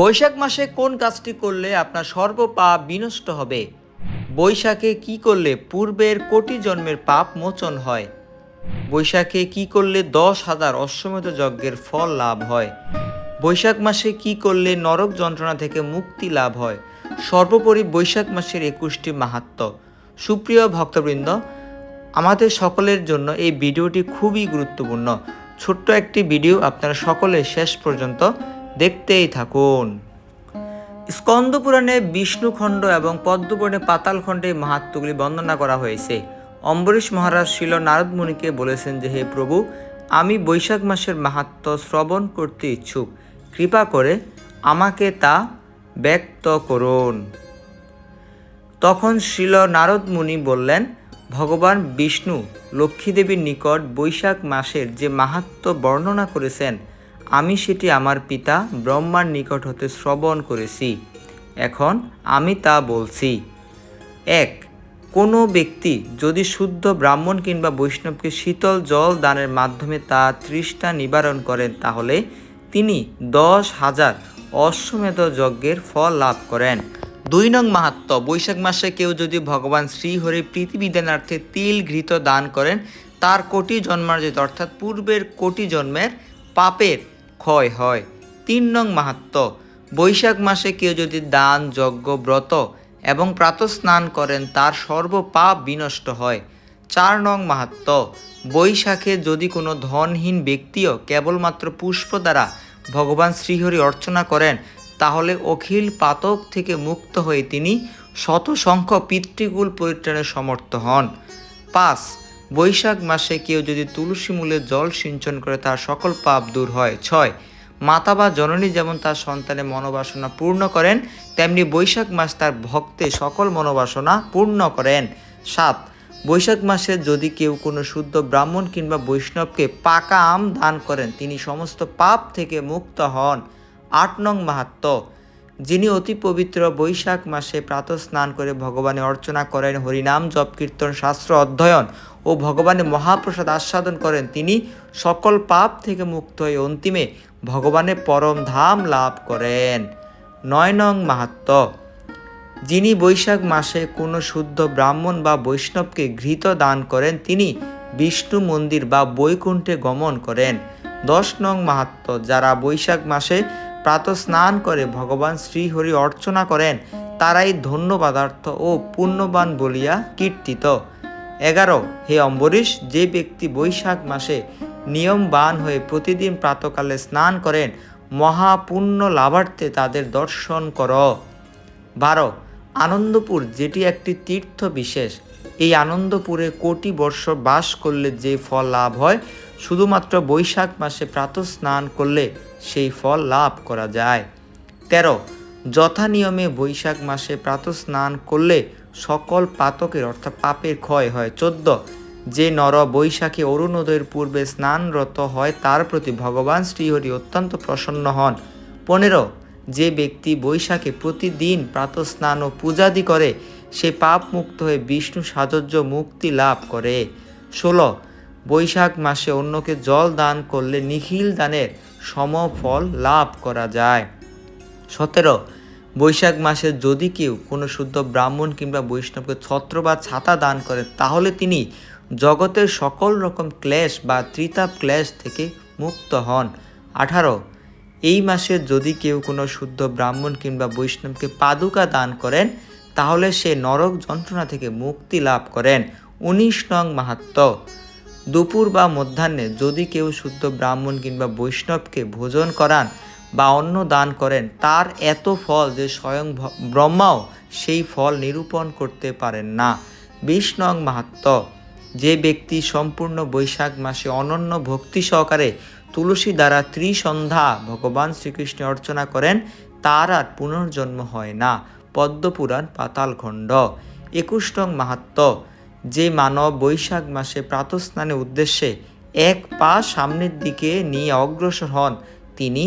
বৈশাখ মাসে কোন কাজটি করলে আপনার সর্বপাপ বিনষ্ট হবে? বৈশাখে কি করলে পূর্বের কোটি জন্মের পাপ মোচন হয়? বৈশাখে কি করলে দশ হাজার অশ্বমেধ যজ্ঞের ফল লাভ হয়? বৈশাখ মাসে কি করলে নরক যন্ত্রণা থেকে মুক্তি লাভ হয়? সর্বোপরি বৈশাখ মাসের একুশটি মাহাত্ম। সুপ্রিয় ভক্তবৃন্দ, আমাদের সকলের জন্য এই ভিডিওটি খুবই গুরুত্বপূর্ণ। ছোট্ট একটি ভিডিও আপনারা সকলে শেষ পর্যন্ত দেখতেই থাকুন। স্কন্দ পুরাণে বিষ্ণুখণ্ড এবং পদ্মপুরাণে পাতালখণ্ডে মাহাত্মগুলি বর্ণনা করা হয়েছে। অম্বরীশ মহারাজ শিল নারদ মুনিকে বলেছেন যে, হে প্রভু, আমি বৈশাখ মাসের মাহাত্ম শ্রবণ করতে ইচ্ছুক। কৃপা করে আমাকে তা ব্যক্ত করুন। তখন শিল নারদ মুনি বললেন, ভগবান বিষ্ণু লক্ষ্মীদেবীর নিকট বৈশাখ মাসের যে মাহাত্ম বর্ণনা করেছেন আমি সেটি আমার পিতা ব্রহ্মার নিকট হতে শ্রবণ করেছি। এখন আমি তা বলছি। এক, কোনো ব্যক্তি যদি শুদ্ধ ব্রাহ্মণ কিংবা বৈষ্ণবকে শীতল জল দানের মাধ্যমে তা তৃষ্ঠা নিবারণ করেন, তাহলে তিনি দশ হাজার অশ্বমেধ যজ্ঞের ফল লাভ করেন। দুই নং মাহাত্ম, বৈশাখ মাসে কেউ যদি ভগবান শ্রীহরি প্রীতিবিধানার্থে তিল ঘৃত দান করেন, তার কোটি জন্মার্জিত, অর্থাৎ পূর্বের কোটি জন্মের পাপের ক্ষয় হয়। তিন নং মাহাত্ম বৈশাখ মাসে কেউ যদি দান, যজ্ঞ, ব্রত এবং প্রাতঃস্নান করেন, তার সর্বপাপ বিনষ্ট হয়। চার নং মাহাত্ম বৈশাখে যদি কোনো ধনহীন ব্যক্তিও কেবলমাত্র পুষ্প দ্বারা ভগবান শ্রীহরি অর্চনা করেন, তাহলে অখিল পাতক থেকে মুক্ত হয়ে তিনি শত সংখ্য পিতৃকুল পরিত্রাণের সমর্থ হন। পাঁচ বৈশাখ মাসে কেউ যদি তুলসী মূলে জল সিঞ্চন করে, তার সকল পাপ দূর হয়। ছয়, মাতা বা জননী যেমন তার সন্তানের মনোবাসনা পূর্ণ করেন, তেমনি বৈশাখ মাস তার ভক্তে সকল মনোবাসনা পূর্ণ করেন। সাত, বৈশাখ মাসে যদি কেউ কোনো শুদ্ধ ব্রাহ্মণ কিংবা বৈষ্ণবকে পাকা আম দান করেন, তিনি সমস্ত পাপ থেকে মুক্ত হন। আট নং মাহাত্ম যিনি অতি পবিত্র বৈশাখ মাসে প্রাতঃ স্নান করে ভগবানের অর্চনা করেন, হরিনাম, জপ, কীর্তন, শাস্ত্র, অধ্যয়ন ও ভগবানের মহাপ্রসাদ আস্বাদন করেন। তিনি সকল পাপ থেকে মুক্ত হয়ে অন্তিমে ভগবানের পরম ধাম লাভ করেন। নয় নং মাহাত্ম। যিনি বৈশাখ মাসে কোনো শুদ্ধ ব্রাহ্মণ বা বৈষ্ণবকে ঘৃত দান করেন, তিনি বিষ্ণু মন্দির বা বৈকুণ্ঠে গমন করেন। দশ নং মাহাত্ম। যারা বৈশাখ মাসে প্রাতঃ স্নান করে ভগবান শ্রীহরি অর্চনা করেন, তারাই ধন্যবাদার্থ ও পুণ্যবান বলিয়া কীর্তিত। এগারো, হে অম্বরীশ, যে ব্যক্তি বৈশাখ মাসে নিয়মবান হয়ে প্রতিদিন প্রাতকালে স্নান করেন, মহাপুণ্য লাভার্থে তাদের দর্শন কর। বারো, আনন্দপুর, যেটি একটি তীর্থ বিশেষ এই আনন্দপুরে কোটি বর্ষ বাস করলে যে ফল লাভ হয়, শুধুমাত্র বৈশাখ মাসে প্রাতঃ স্নান করলে সেই ফল লাভ করা যায়। তেরো যথা নিয়মে বৈশাখ মাসে প্রাতঃ স্নান করলে সকল পাতকের, অর্থাৎ পাপের ক্ষয় হয়। চোদ্দ, যে নর বৈশাখে অরুণোদয়ের পূর্বে স্নানরত হয়, তার প্রতি ভগবান শ্রীহরি অত্যন্ত প্রসন্ন হন। পনেরো, যে ব্যক্তি বৈশাখে প্রতিদিন প্রাতঃ স্নান ও পূজাদি করে, সে পাপ মুক্ত হয়ে বিষ্ণু সাজজ্য মুক্তি লাভ করে। ষোলো, বৈশাখ মাসে অন্যকে জল দান করলে নিখিল দানের সমফল লাভ করা যায়। সতেরো, বৈশাখ মাসে যদি কেউ কোনো শুদ্ধ ব্রাহ্মণ কিংবা বৈষ্ণবকে ছত্র বা ছাতা দান করেন তাহলে তিনি জগতের সকল রকম ক্লেশ বা ত্রিতাপ ক্লেশ থেকে মুক্ত হন। আঠারো, এই মাসে যদি কেউ কোনো শুদ্ধ ব্রাহ্মণ কিংবা বৈষ্ণবকে পাদুকা দান করেন, তাহলে সে নরক যন্ত্রণা থেকে মুক্তি লাভ করেন। উনিশ নং মাহাত্ম, দুপুর বা মধ্যাহ্নে যদি কেউ শুদ্ধ ব্রাহ্মণ কিংবা বৈষ্ণবকে ভোজন করান বা অন্ন দান করেন, তার এত ফল যে স্বয়ং ব্রহ্মাও সেই ফল নিরূপণ করতে পারেন না। বিশ নং মাহাত্ম, যে ব্যক্তি সম্পূর্ণ বৈশাখ মাসে অনন্য ভক্তি সহকারে তুলসী দ্বারা ত্রিসন্ধ্যা ভগবান শ্রীকৃষ্ণের অর্চনা করেন, তার আর পুনর্জন্ম হয় না। পদ্মপুরাণ, পাতালখণ্ড। একুশ নং মাহাত্ম, যে মানব বৈশাখ মাসে প্রাতঃস্নানের উদ্দেশ্যে এক পা সামনের দিকে নিয়ে অগ্রসর হন, তিনি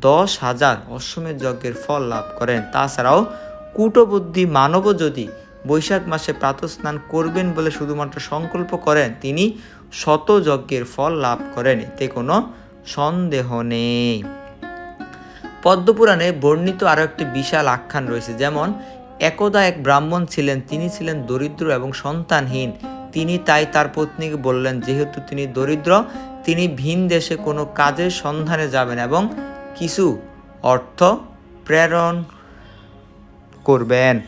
দশ হাজার অশ্বমেধ যজ্ঞের ফল লাভ করেন। তাছাড়াও কূটবুদ্ধি মানবও যদি বৈশাখ মাসে প্রাতঃস্নান করবেন বলে শুধুমাত্র সংকল্প করেন, তিনি শত যজ্ঞের ফল লাভ করেন, এতে কোনো সন্দেহ নেই। পদ্মপুরাণে বর্ণিত আরও একটি বিশাল আখ্যান রয়েছে, যেমন, একদা এক ব্রাহ্মণ ছিলেন, তিনি ছিলেন দরিদ্র এবং সন্তানহীন। তিনি তাই তার পত্নীকে বললেন, যেহেতু তিনি দরিদ্র, তিনি ভিন দেশে কোনো কাজের সন্ধানে যাবেন এবং কিছু অর্থ প্রেরণ করবেন।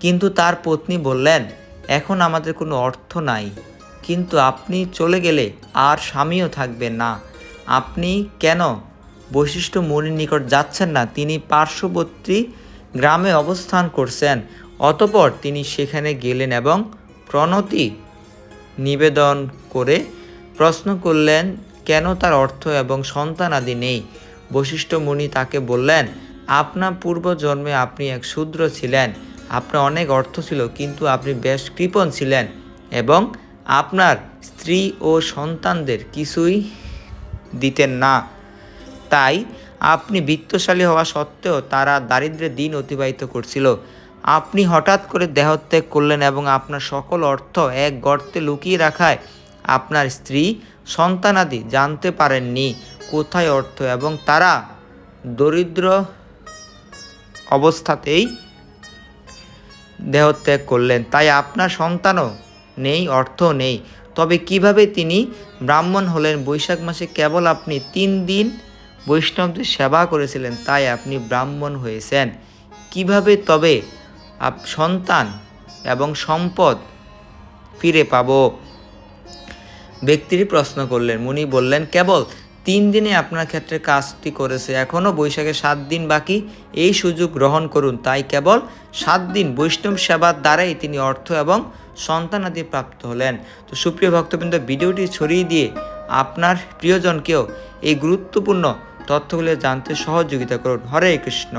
কিন্তু তার পত্নী বললেন, এখন আমাদের কোনো অর্থ নাই। কিন্তু আপনি চলে গেলে আর স্বামীও থাকবে না। আপনি কেন বৈশিষ্ট্য মুনির নিকট যাচ্ছেন না? তিনি পার্শ্ববর্তী গ্রামে অবস্থান করছেন। অতপর তিনি সেখানে গেলেন এবং প্রণতি নিবেদন করে প্রশ্ন করলেন কেন তার অর্থ এবং সন্তান আদি নেই? বশিষ্ঠ মুনি তাকে বললেন আপনার পূর্বজন্মে আপনি এক শূদ্র ছিলেন। আপনার অনেক অর্থ ছিল, কিন্তু আপনি বেশ কৃপণ ছিলেন এবং আপনার স্ত্রী ও সন্তানদের কিছুই দিতেন না। তাই আপনি বিত্তশালী হওয়া সত্ত্বেও তারা দারিদ্র্যের দিন অতিবাহিত করছিল। আপনি হঠাৎ করে দেহত্যাগ করলেন এবং আপনার সকল অর্থ এক গর্তে লুকিয়ে রাখায় আপনার স্ত্রী সন্তানাদি জানতে পারেননি কোথায় অর্থ এবং তারা দরিদ্র অবস্থাতেই দেহত্যাগ করলেন। তাই আপনার সন্তানও নেই অর্থ নেই। তবে কীভাবে তিনি ব্রাহ্মণ হলেন? বৈশাখ মাসে কেবল আপনি তিন দিন বৈষ্ণবদের সেবা করেছিলেন, তাই আপনি ব্রাহ্মণ হয়েছেন। কীভাবে তবে আপ, সন্তান এবং সম্পদ ফিরে পাবো? ব্যক্তিটি প্রশ্ন করলেন। মুনি বললেন, কেবল তিন দিনে আপনার ক্ষেত্রে কাজটি করেছে। এখনও বৈশাখে সাত দিন বাকি। এই সুযোগ গ্রহণ করুন। তাই কেবল সাত দিন বৈষ্ণব সেবার দ্বারাই তিনি অর্থ এবং সন্তানাদি প্রাপ্ত হলেন। তো সুপ্রিয় ভক্তবৃন্দ, ভিডিওটি ছড়িয়ে দিয়ে আপনার প্রিয়জনকেও এই গুরুত্বপূর্ণ তথ্যগুলো জানতে সহযোগিতা করুন। হরে কৃষ্ণ।